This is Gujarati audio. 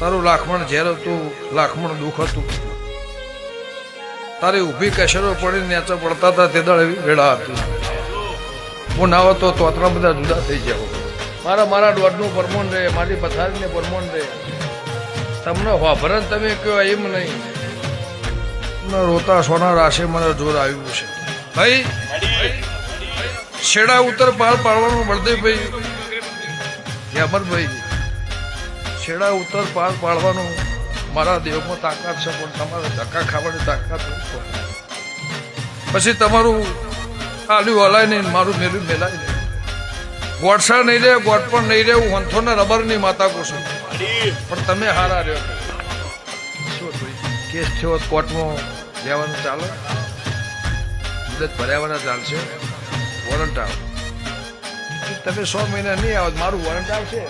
તારું લાખમણ ઝેર હતું, લાખમણ દુઃખ હતું. તારી ઊભી કશરો પડીને નેચા પડતા હતા, તે દાડે વેળા હતી. હું ના તો આટલા બધા જુદા થઈ જાવ. મારા મારા દોઢનું પરમોન રહે મારી પથારીને પરમોન રહે તમને વાભરણ તમે કહો એમ નહીં. રોતા સોના રાશે મને જોર આવ્યું છે. ભાઈ, શેડા ઉત્તર પાર પાડવાનું બળદેવભાઈ હેમંતભાઈ છેડા ઉત્તર પાર પાડવાનું મારા દેહમાં તાકાત છે, પણ તમારે ધક્કા ખાવાની તાકાત પછી તમારું આલ્યું હલાય નહીં, મારું મેલું મેલાય નહીં. ગોઠસા નહીં રહે ગોઠ પણ નહીં રહે હું વંથોને રબરની માતા કુશું પણ તમે હારા રહ્યો કેસ થયો કોર્ટમાં લેવાનું ચાલે? મુદત ભર્યાવાના ચાલશે. વોરંટ આવે. તમે સો મહિના નહીં આવો, મારું વોરંટ આવશે.